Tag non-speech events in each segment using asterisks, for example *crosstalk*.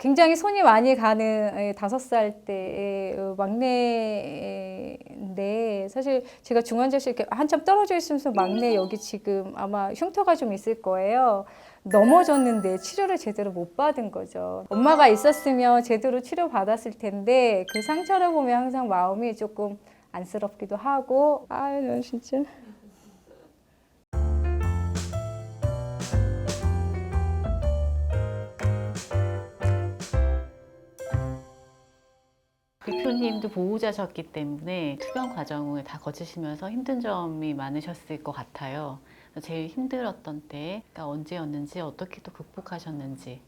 굉장히 손이 많이 가는 예, 다섯 살 때의 어, 막내인데 사실 제가 중환자실 이렇게 한참 떨어져 있으면서 막내 여기 지금 아마 흉터가 좀 있을 거예요. 넘어졌는데 치료를 제대로 못 받은 거죠. 엄마가 있었으면 제대로 치료 받았을 텐데 그 상처를 보면 항상 마음이 조금 안쓰럽기도 하고 아유 난 진짜 대표님도 보호자셨기 때문에 투병 과정을 다 거치시면서 힘든 점이 많으셨을 것 같아요. 제일 힘들었던 때가 언제였는지 어떻게 또 극복하셨는지.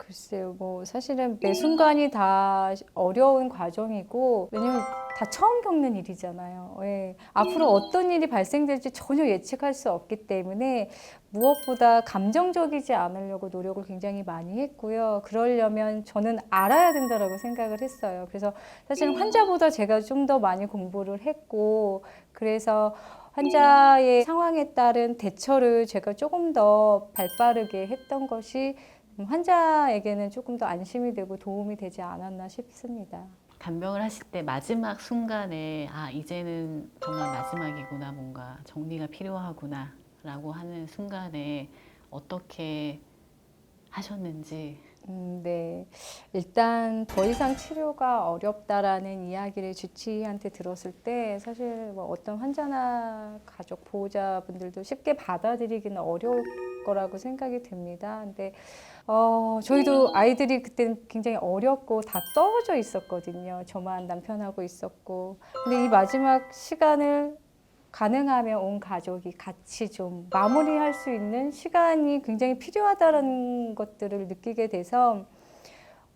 글쎄요, 뭐 사실은 매 순간이 다 어려운 과정이고 왜냐면 다 처음 겪는 일이잖아요. 예. 앞으로 어떤 일이 발생될지 전혀 예측할 수 없기 때문에 무엇보다 감정적이지 않으려고 노력을 굉장히 많이 했고요. 그러려면 저는 알아야 된다라고 생각을 했어요. 그래서 사실 환자보다 제가 좀 더 많이 공부를 했고 그래서 환자의 상황에 따른 대처를 제가 조금 더 발빠르게 했던 것이 환자에게는 조금 더 안심이 되고 도움이 되지 않았나 싶습니다. 간병을 하실 때 마지막 순간에 아 이제는 정말 마지막이구나 뭔가 정리가 필요하구나라고 하는 순간에 어떻게 하셨는지 음, 네. 일단 더 이상 치료가 어렵다라는 이야기를 주치의한테 들었을 때 사실 뭐 어떤 환자나 가족 보호자분들도 쉽게 받아들이기는 어려울 거라고 생각이 듭니다. 근데 어, 저희도 아이들이 그때는 굉장히 어렵고 다 떨어져 있었거든요. 저만 남편하고 있었고. 근데 이 마지막 시간을 가능하면 온 가족이 같이 좀 마무리할 수 있는 시간이 굉장히 필요하다는 것들을 느끼게 돼서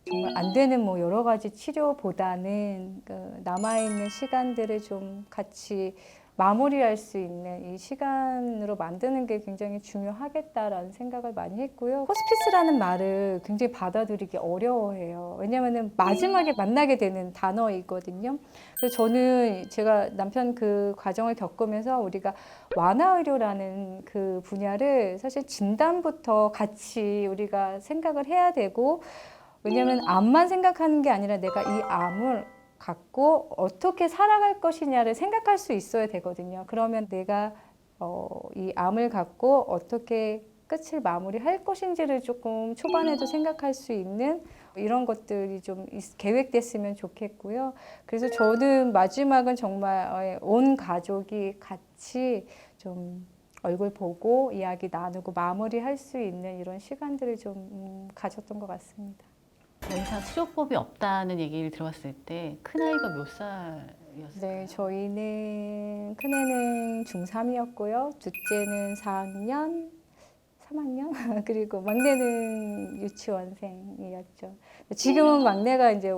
정말 안 되는 뭐 여러 가지 치료보다는 그 남아있는 시간들을 좀 같이 마무리할 수 있는 이 시간으로 만드는 게 굉장히 중요하겠다라는 생각을 많이 했고요. 호스피스라는 말을 굉장히 받아들이기 어려워해요. 왜냐하면 마지막에 만나게 되는 단어이거든요. 그래서 저는 제가 남편 그 과정을 겪으면서 우리가 완화의료라는 그 분야를 사실 진단부터 같이 우리가 생각을 해야 되고 왜냐하면 암만 생각하는 게 아니라 내가 이 암을 갖고 어떻게 살아갈 것이냐를 생각할 수 있어야 되거든요. 그러면 내가 어, 이 암을 갖고 어떻게 끝을 마무리할 것인지를 조금 초반에도 생각할 수 있는 이런 것들이 좀 있- 계획됐으면 좋겠고요. 그래서 저는 마지막은 정말 어, 온 가족이 같이 좀 얼굴 보고 이야기 나누고 마무리할 수 있는 이런 시간들을 좀 음, 가졌던 것 같습니다. 더 이상 치료법이 없다는 얘기를 들었을 때 큰아이가 몇 살이었어요? 네, 저희는 큰애는 중3이었고요. 둘째는 4학년, 3학년, *laughs* 그리고 막내는 유치원생이었죠. 지금은 막내가 이제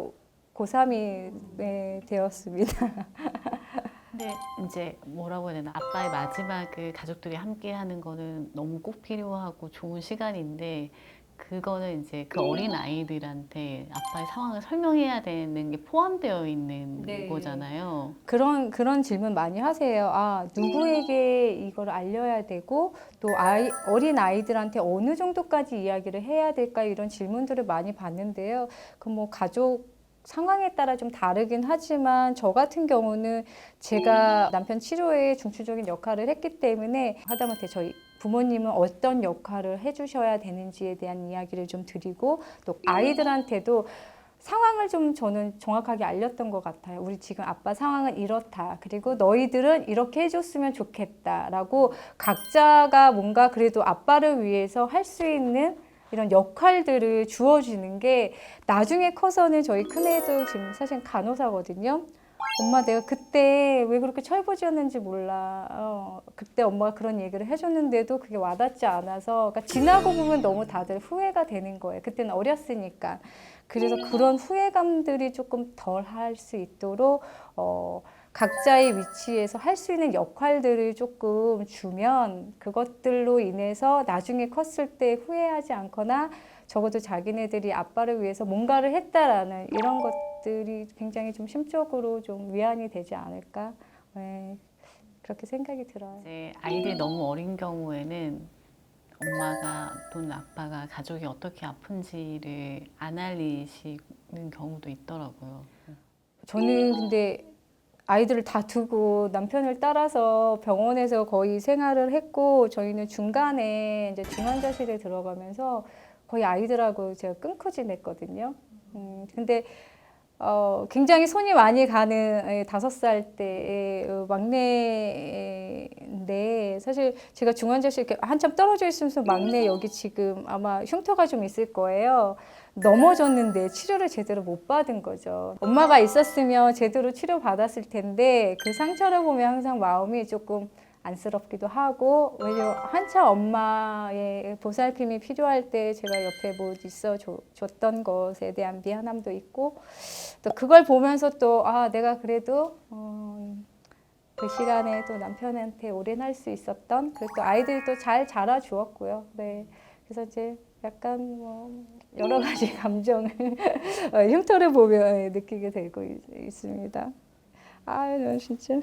고3이 되었습니다. *laughs* 근데 이제 뭐라고 해야 되나 아빠의 마지막을 가족들이 함께 하는 거는 너무 꼭 필요하고 좋은 시간인데 그거는 이제 그 어린 아이들한테 아빠의 상황을 설명해야 되는 게 포함되어 있는 네. 거잖아요. 그런 그런 질문 많이 하세요. 아 누구에게 이걸 알려야 되고 또 아이 어린 아이들한테 어느 정도까지 이야기를 해야 될까 이런 질문들을 많이 받는데요. 그 뭐 가족 상황에 따라 좀 다르긴 하지만 저 같은 경우는 제가 남편 치료에 중추적인 역할을 했기 때문에 하다못해 저희 부모님은 어떤 역할을 해주셔야 되는지에 대한 이야기를 좀 드리고 또 아이들한테도 상황을 좀 저는 정확하게 알렸던 것 같아요. 우리 지금 아빠 상황은 이렇다. 그리고 너희들은 이렇게 해줬으면 좋겠다라고 각자가 뭔가 그래도 아빠를 위해서 할 수 있는 이런 역할들을 주어주는 게 나중에 커서는 저희 큰애도 지금 사실 간호사거든요. 엄마 내가 그때 왜 그렇게 철부지였는지 몰라. 어, 그때 엄마가 그런 얘기를 해줬는데도 그게 와닿지 않아서 그러니까 지나고 보면 너무 다들 후회가 되는 거예요. 그때는 어렸으니까. 그래서 그런 후회감들이 조금 덜 할 수 있도록 어, 각자의 위치에서 할 수 있는 역할들을 조금 주면 그것들로 인해서 나중에 컸을 때 후회하지 않거나 적어도 자기네들이 아빠를 위해서 뭔가를 했다라는 이런 것 들이 굉장히 좀 심적으로 좀 위안이 되지 않을까 네, 그렇게 생각이 들어요. 이제 아이들이 너무 어린 경우에는 엄마가 또는 아빠가 가족이 어떻게 아픈지를 안 알리시는 경우도 있더라고요. 저는 근데 아이들을 다 두고 남편을 따라서 병원에서 거의 생활을 했고 저희는 중간에 이제 중환자실에 들어가면서 거의 아이들하고 제가 끊고 지냈거든요. 음, 근데 어, 굉장히 손이 많이 가는 예, 다섯 살 때의 어, 막내인데 사실 제가 중환자실 이렇게 한참 떨어져 있으면서 막내 여기 지금 아마 흉터가 좀 있을 거예요. 넘어졌는데 치료를 제대로 못 받은 거죠. 엄마가 있었으면 제대로 치료 받았을 텐데 그 상처를 보면 항상 마음이 조금 안쓰럽기도 하고 왜냐면 한참 엄마의 보살핌이 필요할 때 제가 옆에 뭐 있어 줘- 줬던 것에 대한 미안함도 있고 또 그걸 보면서 또 아 내가 그래도 어, 그 시간에 또 남편한테 올인할 수 있었던 그리고 또 아이들도 잘 자라 주었고요. 네. 그래서 이제 약간 뭐 여러 가지 *laughs* 감정을 어, 흉터를 보며 예, 느끼게 되고 있, 있습니다. 아, 나 진짜.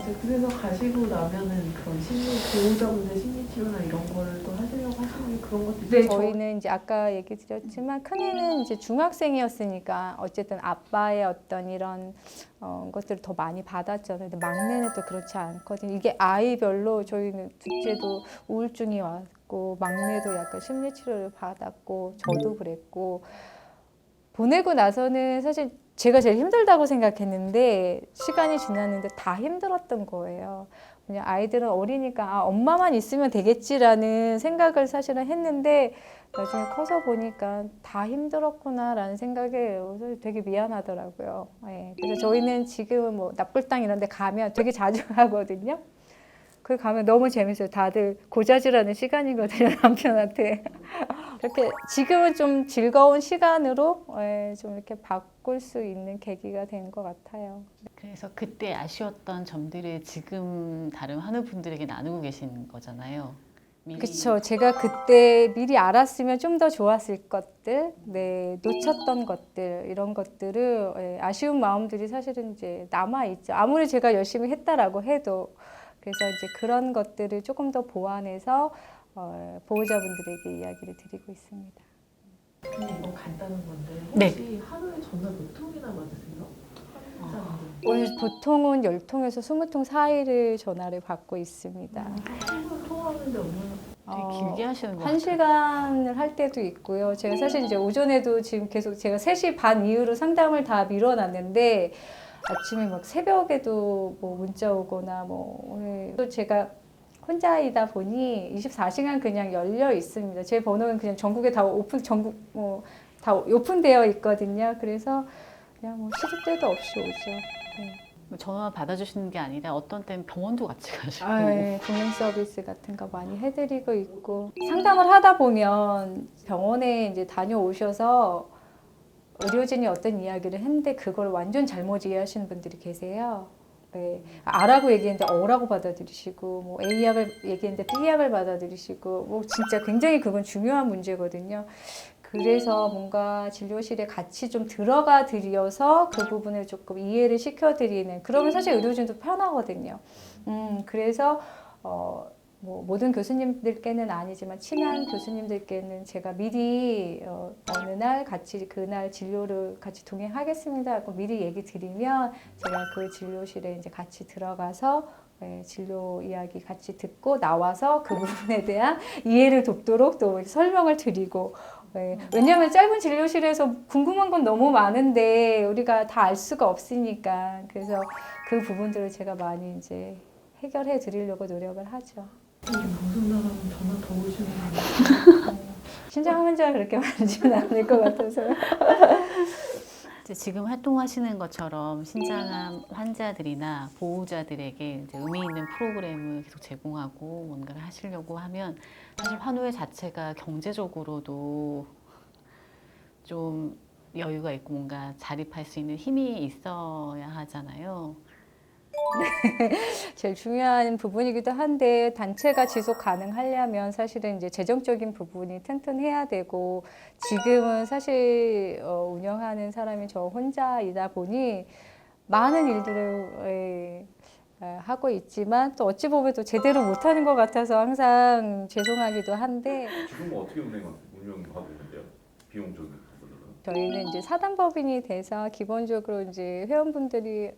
이제 그래서 가시고 나면은 그런 심리 보호자분들 심리 치료나 이런 거를 또 하시려고 하시는 그런 것도 네, 있어요. 저희는 이제 아까 얘기 드렸지만 큰애는 이제 중학생이었으니까 어쨌든 아빠의 어떤 이런 어, 것들을 더 많이 받았잖아요. 근데 막내는 또 그렇지 않거든요. 이게 아이별로 저희는 둘째도 우울증이 왔고 막내도 약간 심리 치료를 받았고 저도 그랬고 보내고 나서는 사실 제가 제일 힘들다고 생각했는데 시간이 지났는데 다 힘들었던 거예요. 그냥 아이들은 어리니까 아, 엄마만 있으면 되겠지라는 생각을 사실은 했는데 나중에 커서 보니까 다 힘들었구나라는 생각에 되게 미안하더라고요. 예, 그래서 저희는 지금은 뭐 납골당 이런 데 가면 되게 자주 *laughs* 가거든요. 그 가면 너무 재밌어요. 다들 고자질하는 시간이거든요, *laughs* 남편한테. 이렇게 지금은 좀 즐거운 시간으로 예, 좀 이렇게 바꿀 수 있는 계기가 된 것 같아요. 그래서 그때 아쉬웠던 점들을 지금 다른 한우 분들에게 나누고 계신 거잖아요. 그렇죠. 제가 그때 미리 알았으면 좀 더 좋았을 것들, 네, 놓쳤던 것들 이런 것들을 예, 아쉬운 마음들이 사실은 이제 남아 있죠. 아무리 제가 열심히 했다라고 해도 그래서 이제 그런 것들을 조금 더 보완해서 어, 보호자분들에게 이야기를 드리고 있습니다. 근데 이거 간단한 건데 네. 혹시 하루에 전화 몇 통이나 받으세요? 환자분들. 오늘 보통은 10통에서 20통 사이를 전화를 받고 있습니다. 한번 통화하는데 얼마나 되게 어, 길게 하시는 거한 시간을 할 때도 있고요. 제가 사실 이제 오전에도 지금 계속 제가 3시 반 이후로 상담을 다 밀어놨는데 아침에 막 새벽에도 뭐 문자 오거나 뭐 예. 또 제가 혼자이다 보니 24시간 그냥 열려 있습니다. 제 번호는 그냥 전국에 다 오픈 전국 뭐 다 오픈되어 있거든요. 그래서 그냥 뭐 시도 때도 없이 오죠. 네. 전화 받아주시는 게 아니라 어떤 때는 병원도 같이 가시고 아, 네. 동행 서비스 같은 거 많이 해드리고 있고 상담을 하다 보면 병원에 이제 다녀오셔서 의료진이 어떤 이야기를 했는데 그걸 완전 잘못 이해하시는 분들이 계세요. 네. R하고 얘기했는데 O라고 받아들이시고 뭐 A 약을 얘기했는데 B 약을 받아들이시고 뭐 진짜 굉장히 그건 중요한 문제거든요. 그래서 뭔가 진료실에 같이 좀 들어가 드려서 그 부분을 조금 이해를 시켜드리는 그러면 사실 의료진도 편하거든요. 음, 그래서 어, 뭐 모든 교수님들께는 아니지만 친한 교수님들께는 제가 미리 어, 어느 날 같이 그날 진료를 같이 동행하겠습니다. 하고 미리 얘기 드리면 제가 그 진료실에 이제 같이 들어가서 네, 진료 이야기 같이 듣고 나와서 그 부분에 대한 이해를 돕도록 또 설명을 드리고 네, 왜냐하면 짧은 진료실에서 궁금한 건 너무 많은데 우리가 다 알 수가 없으니까. 그래서 그 부분들을 제가 많이 이제 해결해 드리려고 노력을 하죠. 방송 나가면 전화 더 오시는 거 신장 환자 그렇게 많지는 않을 것 같아서. *laughs* 지금 활동하시는 것처럼 신장암 환자들이나 보호자들에게 의미 있는 프로그램을 계속 제공하고 뭔가를 하시려고 하면 사실 환우회 자체가 경제적으로도 좀 여유가 있고 뭔가 자립할 수 있는 힘이 있어야 하잖아요. *laughs* 제일 중요한 부분이기도 한데 단체가 지속 가능하려면 사실은 이제 재정적인 부분이 튼튼해야 되고 지금은 사실 어, 운영하는 사람이 저 혼자이다 보니 많은 일들을 예, 에, 하고 있지만 또 어찌 보면 또 제대로 못하는 것 같아서 항상 죄송하기도 한데 지금 어떻게 운행 운영하고 있는데요? 비용적인 부분으로. 저희는 이제 사단법인이 돼서 기본적으로 이제 회원분들이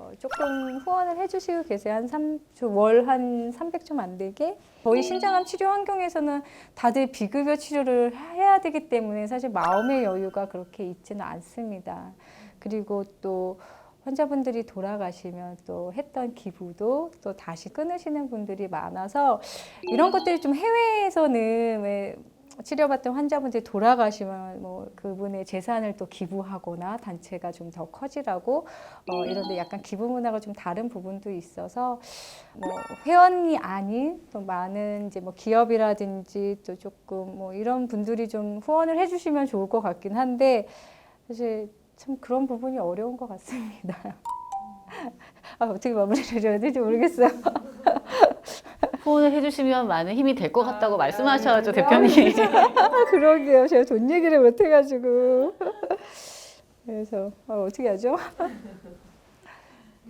어, 조금 후원을 해주시고 계세요. 한 3, 월한 300점 안 되게. 저희 신장암 치료 환경에서는 다들 비급여 치료를 해야 되기 때문에 사실 마음의 여유가 그렇게 있지는 않습니다. 그리고 또 환자분들이 돌아가시면 또 했던 기부도 또 다시 끊으시는 분들이 많아서 이런 것들이 좀 해외에서는 왜 치료받던 환자분들이 돌아가시면 뭐 그분의 재산을 또 기부하거나 단체가 좀 더 커지라고 어 이런데 약간 기부 문화가 좀 다른 부분도 있어서 뭐 회원이 아닌 또 많은 이제 뭐 기업이라든지 또 조금 뭐 이런 분들이 좀 후원을 해주시면 좋을 것 같긴 한데 사실 참 그런 부분이 어려운 것 같습니다. *laughs* 아, 어떻게 마무리를 해야 될지 모르겠어요. *laughs* 해주시면 많은 힘이 될 것 같다고 아, 말씀하셔가지고 네. 대표님. 아, *laughs* 그러게요. 제가 돈 얘기를 못 해가지고. 그래서 어, 어떻게 하죠?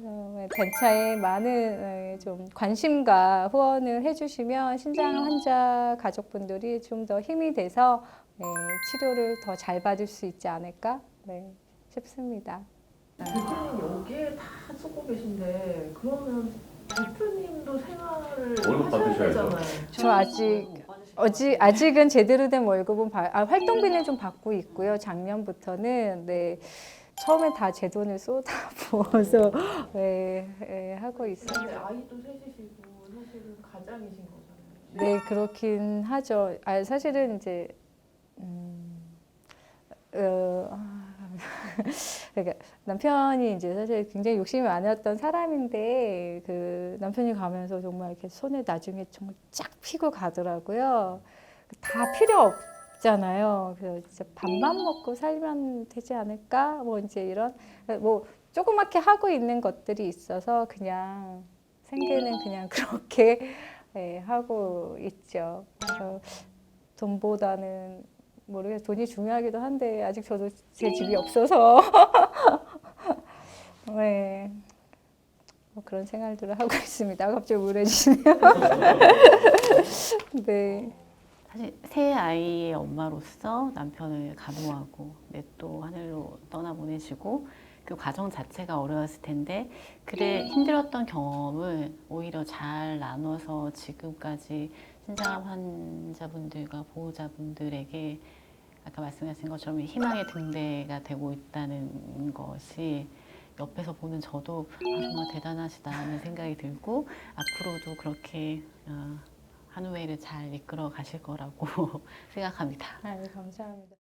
어, 단차에 많은 에, 좀 관심과 후원을 해주시면 신장 환자 가족분들이 좀 더 힘이 돼서 네, 치료를 더 잘 받을 수 있지 않을까 네, 싶습니다. 대표님 여기에 다 쏟고 계신데 그러면 대표님도 생활을 월급 하셔야 받으셔야죠. 되잖아요. 저 아직 어지, 아직은 제대로 된 월급은 바, 아, 활동비는 좀 받고 있고요. 작년부터는 네, 처음에 다 제 돈을 쏟아 부어서 *laughs* 네, 네, 하고 있어요. 근데 아이도 셋이시고 사실은 가장이신 거잖아요. 네, 그렇긴 하죠. 아, 사실은 이제 음, 어, 아, *laughs* 그러니까 남편이 이제 사실 굉장히 욕심이 많았던 사람인데 그 남편이 가면서 정말 이렇게 손에 나중에 정말 쫙 피고 가더라고요. 다 필요 없 잖아요. 그래서 진짜 밥만 먹고 살면 되지 않을까? 뭐 이제 이런 뭐 조그맣게 하고 있는 것들이 있어서 그냥 생계는 그냥 *laughs* 그렇게 네, 하고 있죠. 그래서 돈보다는 모르겠어요. 돈이 중요하기도 한데 아직 저도 제 집이 없어서 *laughs* 네. 뭐 그런 생활들을 하고 *laughs* 있습니다. 아, 갑자기 우울해지네요. *laughs* 네. 사실 세 아이의 엄마로서 남편을 간호하고 내또 하늘로 떠나보내시고 그 과정 자체가 어려웠을 텐데 그래 힘들었던 경험을 오히려 잘 나눠서 지금까지 신장 환자분들과 보호자분들에게 아까 말씀하신 것처럼 희망의 등대가 되고 있다는 것이 옆에서 보는 저도 아, 정말 대단하시다는 생각이 들고 앞으로도 그렇게 어, 한우웨이를 잘 이끌어 가실 거라고 *laughs* 생각합니다. 아, 감사합니다.